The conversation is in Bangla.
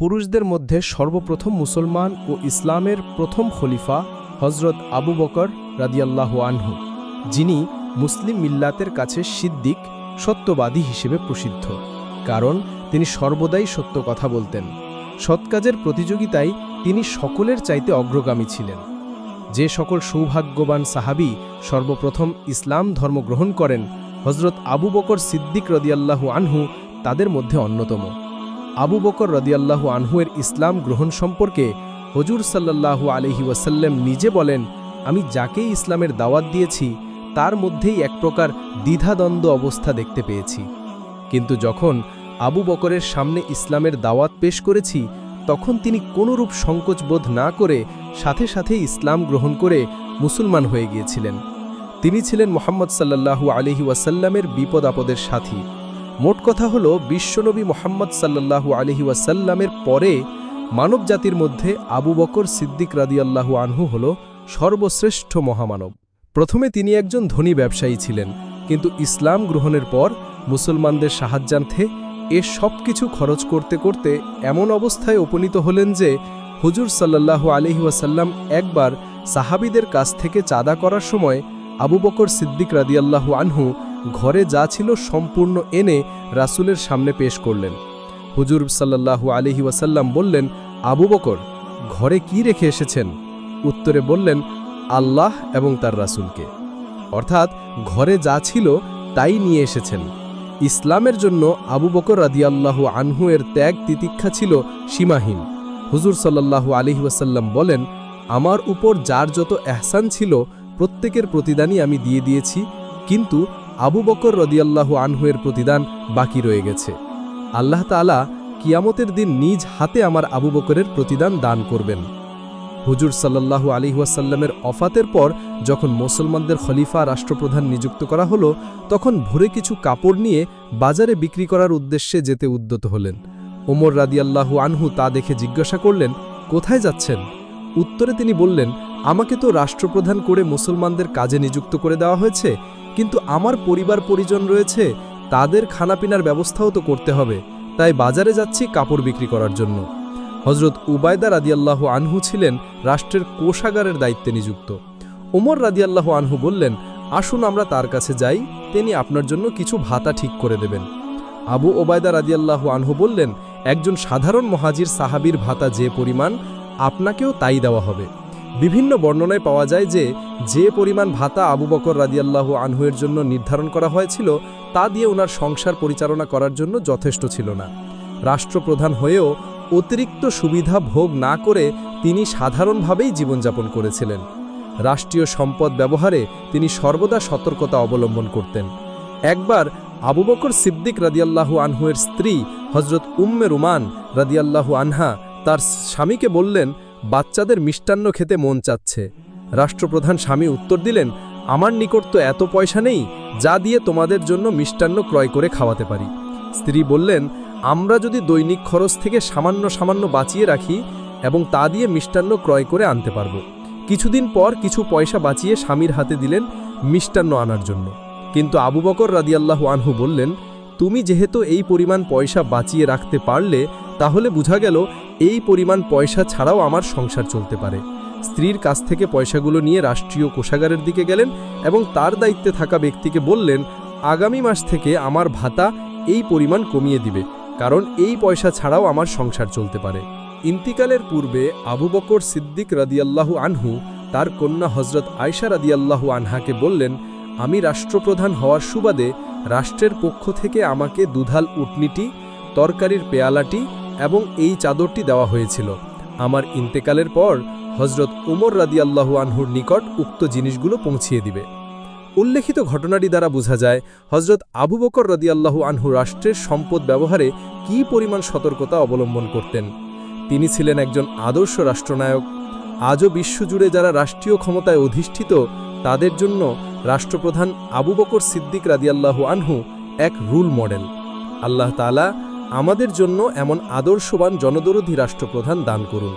পুরুষদের মধ্যে সর্বপ্রথম মুসলমান ও ইসলামের প্রথম খলিফা হজরত আবু বকর রাদিয়াল্লাহু আনহু, যিনি মুসলিম মিল্লাতের কাছে সিদ্দিক, সত্যবাদী হিসেবে প্রসিদ্ধ। কারণ তিনি সর্বদাই সত্য কথা বলতেন। সৎকাজের প্রতিযোগিতায় তিনি সকলের চাইতে অগ্রগামী ছিলেন। যে সকল সৌভাগ্যবান সাহাবি সর্বপ্রথম ইসলাম ধর্ম গ্রহণ করেন হজরত আবু বকর সিদ্দিক রদিয়াল্লাহু আনহু তাদের মধ্যে অন্যতম। আবু বকর রদিয়াল্লাহু আনহুয়ের ইসলাম গ্রহণ সম্পর্কে হজুর সাল্লাল্লাহু আলহি ওয়াসাল্লাম নিজে বলেন, আমি যাকেই ইসলামের দাওয়াত দিয়েছি, তার মধ্যেই এক প্রকার দ্বিধাদ্বন্দ্ব অবস্থা দেখতে পেয়েছি। কিন্তু যখন আবু বকরের সামনে ইসলামের দাওয়াত পেশ করেছি, তখন তিনি কোনরূপ সংকোচ বোধ না করে সাথে সাথে ইসলাম গ্রহণ করে মুসলমান হয়ে গিয়েছিলেন। তিনি ছিলেন মোহাম্মদ সাল্লাল্লাহু আলহি ওয়াসাল্লামের বিপদ আপদের সাথী। মোট কথা হল, বিশ্বনবী মোহাম্মদ সাল্লাল্লাহু আলহি ওয়াসাল্লামের পরে মানব জাতির মধ্যে আবু বকর সিদ্দিক রাদিয়াল্লাহু আনহু হল সর্বশ্রেষ্ঠ মহামানব। প্রথমে তিনি একজন ধনী ব্যবসায়ী ছিলেন, কিন্তু ইসলাম গ্রহণের পর মুসলমানদের সাহায্যার্থে এ সব কিছু খরচ করতে করতে এমন অবস্থায় উপনীত হলেন যে, হুজুর সাল্লাল্লাহু আলহি ওয়াসাল্লাম একবার সাহাবিদের কাছ থেকে চাঁদা করার সময় আবু বকর সিদ্দিক রাদিয়াল্লাহু আনহু ঘরে যা ছিল সম্পূর্ণ এনে রাসুলের সামনে পেশ করলেন। হুজুর সাল্লাল্লাহু আলহি ওয়াসাল্লাম বললেন, আবু বকর, ঘরে কি রেখে এসেছেন? উত্তরে বললেন, আল্লাহ এবং তার রাসুলকে। অর্থাৎ ঘরে যা ছিল তাই নিয়ে এসেছেন। ইসলামের জন্য আবু বকর রাদিয়াল্লাহু আনহু এর ত্যাগ তিতিক্ষা ছিল সীমাহীন। হুজুর সাল্লাল্লাহু আলহি ওয়াসাল্লাম বলেন, আমার উপর যার যত এহসান ছিল, প্রত্যেকের প্রতিদানই আমি দিয়ে দিয়েছি, কিন্তু আবু বকর রদিয়াল্লাহু আনহুয়ের প্রতিদান বাকি রয়ে গেছে। আল্লাহ তালা কিয়ামতের দিন নিজ হাতে আমার আবু বকরের প্রতিদান দান করবেন। হুজুর সাল্লাল্লাহু আলী ওয়াসাল্লামের অফাতের পর যখন মুসলমানদের খলিফা রাষ্ট্রপ্রধান নিযুক্ত করা হলো, তখন ভোরে কিছু কাপড় নিয়ে বাজারে বিক্রি করার উদ্দেশ্যে যেতে উদ্যত হলেন। ওমর রাদিয়াল্লাহু আনহু তা দেখে জিজ্ঞাসা করলেন, কোথায় যাচ্ছেন? উত্তরে তিনি বললেন আমাকে তো রাষ্ট্রপ্রধান করে মুসলমানদের কাজে নিযুক্ত করে দেওয়া হয়েছে, কিন্তু আমার পরিবার পরিজন রয়েছে, তাদের খানাপিনার ব্যবস্থাও তো করতে হবে, তাই বাজারে যাচ্ছি কাপড় বিক্রি করার জন্য। হজরত উবায়দা রাদিয়াল্লাহু আনহু ছিলেন রাষ্ট্রের কোষাগারের দায়িত্বে নিযুক্ত। ওমর রাদিয়াল্লাহু আনহু বললেন, আসুন আমরা তার কাছে যাই, তিনি আপনার জন্য কিছু ভাতা ঠিক করে দেবেন। আবু ওবায়দা রাদিয়াল্লাহু আনহু বললেন, একজন সাধারণ মহাজির সাহাবির ভাতা যে পরিমাণ, আপনাকেও তাই দেওয়া হবে। বিভিন্ন বর্ণনায় পাওয়া যায় যে যে পরিমাণ ভাতা আবু বকর রাদিয়াল্লাহু আনহুয়ের জন্য নির্ধারণ করা হয়েছিল, তা দিয়ে ওনার সংসার পরিচালনা করার জন্য যথেষ্ট ছিল না। রাষ্ট্রপ্রধান হয়েও অতিরিক্ত সুবিধা ভোগ না করে তিনি সাধারণভাবেই জীবনযাপন করেছিলেন। রাষ্ট্রীয় সম্পদ ব্যবহারে তিনি সর্বদা সতর্কতা অবলম্বন করতেন। একবার আবু বকর সিদ্দিক রাদিয়াল্লাহু আনহুয়ের স্ত্রী হজরত উম্মে রুমান রাদিয়াল্লাহু আনহা তার স্বামীকে বললেন বাচ্চাদের মিষ্টান্ন খেতে মন চাচ্ছে। রাষ্ট্রপ্রধান স্বামী উত্তর দিলেন, আমার নিকট তো এত পয়সা নেই, যা দিয়ে তোমাদের জন্য মিষ্টান্ন ক্রয় করে খাওয়াতে পারি। স্ত্রী বললেন, আমরা যদি দৈনিক খরচ থেকে সামান্য সামান্য বাঁচিয়ে রাখি এবং তা দিয়ে মিষ্টান্ন ক্রয় করে আনতে পারব। কিছুদিন পর কিছু পয়সা বাঁচিয়ে স্বামীর হাতে দিলেন মিষ্টান্ন আনার জন্য। কিন্তু আবু বকর রাদিয়াল্লাহু আনহু বললেন, তুমি যেহেতু এই পরিমাণ পয়সা বাঁচিয়ে রাখতে পারলে, তাহলে বোঝা গেল এই পরিমাণ পয়সা ছাড়াও আমার সংসার চলতে পারে। স্ত্রীর কাছ থেকে পয়সাগুলো নিয়ে রাষ্ট্রীয় কোষাগারের দিকে গেলেন এবং তার দায়িত্বে থাকা ব্যক্তিকে বললেন, আগামী মাস থেকে আমার ভাতা এই পরিমাণ কমিয়ে দিবে, কারণ এই পয়সা ছাড়াও আমার সংসার চলতে পারে। ইন্তিকালের পূর্বে আবু বকর সিদ্দিক রাদিয়াল্লাহু আনহু তার কন্যা হজরত আয়সা রাদিয়াল্লাহু আনহাকে বললেন, আমি রাষ্ট্রপ্রধান হওয়ার সুবাদে রাষ্ট্রের পক্ষ থেকে আমাকে দুধাল উটনিটি, তরকারির পেয়ালাটি এবং এই চাদরটি দেওয়া হয়েছিল। আমার ইন্তেকালের পর হজরত উমর রাদিয়াল্লাহু আনহুর নিকট উক্ত জিনিসগুলো পৌঁছিয়ে দিবে। উল্লেখিত ঘটনাটি দ্বারা বোঝা যায় হজরত আবু বকর রদিয়াল্লাহু আনহু রাষ্ট্রের সম্পদ ব্যবহারে কি পরিমাণ সতর্কতা অবলম্বন করতেন। তিনি ছিলেন একজন আদর্শ রাষ্ট্রনায়ক। আজও বিশ্বজুড়ে যারা রাষ্ট্রীয় ক্ষমতায় অধিষ্ঠিত, তাদের জন্য রাষ্ট্রপ্রধান আবু বকর সিদ্দিক রাদিয়াল্লাহু আনহু এক রুল মডেল। আল্লাহ তালা আমাদের জন্য এমন আদর্শবান জনদরোধী রাষ্ট্রপ্রধান দান করুন।